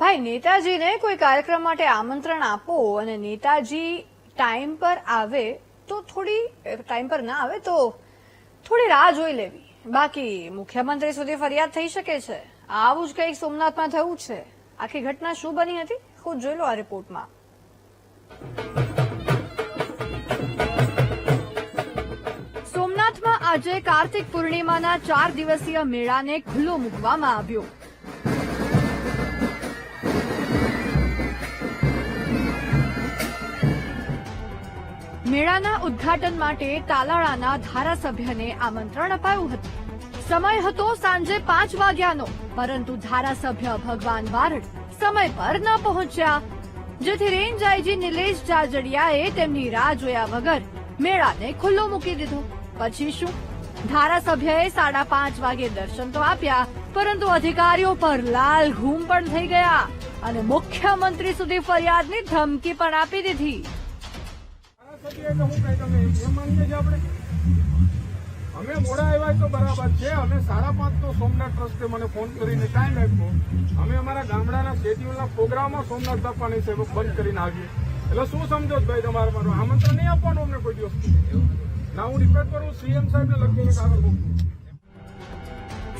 ભાઈ, નેતાજીને કોઈ કાર્યક્રમ માટે આમંત્રણ આપો અને નેતાજી ટાઈમ પર આવે તો થોડી ટાઈમ પર ના આવે તો થોડી રાહ જોઈ લેવી. બાકી મુખ્યમંત્રી સુધી ફરિયાદ થઈ શકે છે. આવું જ કંઈક સોમનાથમાં થયું છે. આખી ઘટના શું બની હતી? ખુદ જોઈ લો આ રિપોર્ટમાં. સોમનાથમાં આજે કાર્તિક પૂર્ણિમાના ચાર દિવસીય મેળાને ખુલ્લો મૂકવામાં આવ્યો. મેળાના ઉદ્ઘાટન માટે તાલાળાના ધારાસભ્યને આમંત્રણ અપાયું હતું. સમય હતો સાંજે પાંચ વાગ્યાનો, પરંતુ ધારાસભ્ય ભગવાન વારડ સમય પર ન પહોંચ્યા. જેથી રેન્જ આઈજી નિલેશ જાજડિયાએ તેમની રાહ જોયા વગર મેળાને ખુલ્લો મૂકી દીધો. પછી શું? ધારાસભ્યએ સાડા પાંચ વાગે દર્શન તો આપ્યા, પરંતુ અધિકારીઓ પર લાલ ઘૂમ પણ થઈ ગયા અને મુખ્યમંત્રી સુધી ફરિયાદની ધમકી પણ આપી દીધી. તમે એમ માનીએ છીએ આપણે? અમે મોડા આવ્યા તો બરાબર છે. અમે સાડા પાંચ તો સોમનાથ ટ્રસ્ટે મને ફોન કરીને ટાઈમ આપ્યો. અમે અમારા ગામડાના શેડ્યુલના પ્રોગ્રામમાં સોમનાથ બાપાની સેવક બંધ કરીને આવીએ. એટલે શું સમજો ભાઈ તમારે મારું આમંત્રણ નહીં આપવાનું અમને કોઈ દિવસ. ના, હું રિક્વેસ્ટ કરું સીએમ સાહેબને લખીને કાગળ મોકલું.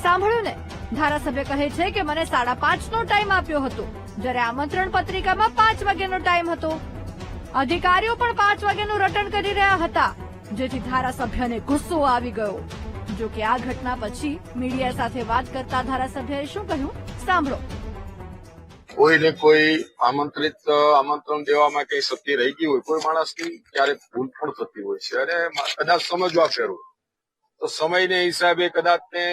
સાંભળ્યું ને. ધારાસભ્ય કહે છે કે મને સાડા પાંચનો ટાઈમ આપ્યો હતો. જ્યારે આમંત્રણ પત્રિકામાં પાંચ વાગ્યાનો ટાઈમ હતો. અધિકારીઓ પણ પાંચ વાગ્યાનું રટણ કરી રહ્યા હતા, જેથી ધારાસભ્યને ગુસ્સો આવી ગયો. જો કે આ ઘટના પછી મીડિયા સાથે વાત કરતા ધારાસભ્યએ શું કહ્યું? સાંભળો. કોઈને કોઈ આમંત્રિત આમંત્રણ દેવામાં કઈ શક્તિ રહી ગઈ હોય, કોઈ માણસની ક્યારેક ભૂલ પણ થતી હોય છે. અને કદાચ સમજવા ફેરવું તો સમયને હિસાબે કદાચ ને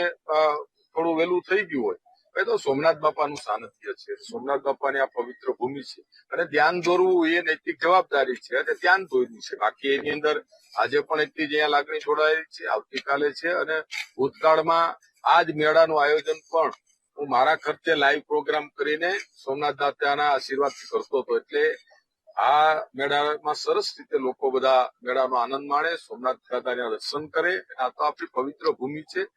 થોડું વહેલું થઈ ગયું હોય. એ તો સોમનાથ બાપાનું સાનિધ્ય છે. સોમનાથ બાપાની આ પવિત્ર ભૂમિ છે. અને ધ્યાન દોરવું એ નૈતિક જવાબદારી છે. અને ધ્યાન દોર્યું છે. બાકી એની અંદર આજે પણ એટલી જ અહીંયા લાગણી જોડાયેલી છે. આવતીકાલે છે અને ભૂતકાળમાં આ જ મેળાનું આયોજન પણ હું મારા ખર્ચે લાઈવ પ્રોગ્રામ કરીને સોમનાથ દાદાના આશીર્વાદથી કરતો હતો. એટલે આ મેળામાં સરસ રીતે લોકો બધા મેળાનો આનંદ માણે. સોમનાથ દાદાના દર્શન કરે. આ તો આપણી પવિત્ર ભૂમિ છે.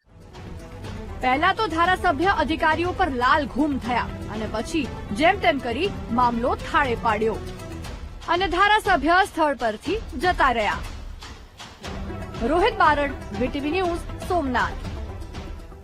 પહેલા તો ધારાસભ્ય અધિકારીઓ પર લાલ ઘૂમ થયા અને પછી જેમ તેમ કરી મામલો થાળે પાડ્યો. અને ધારાસભ્ય સ્થળ પરથી જતા રહ્યા. Rohit Barad, VTV news, Somnath.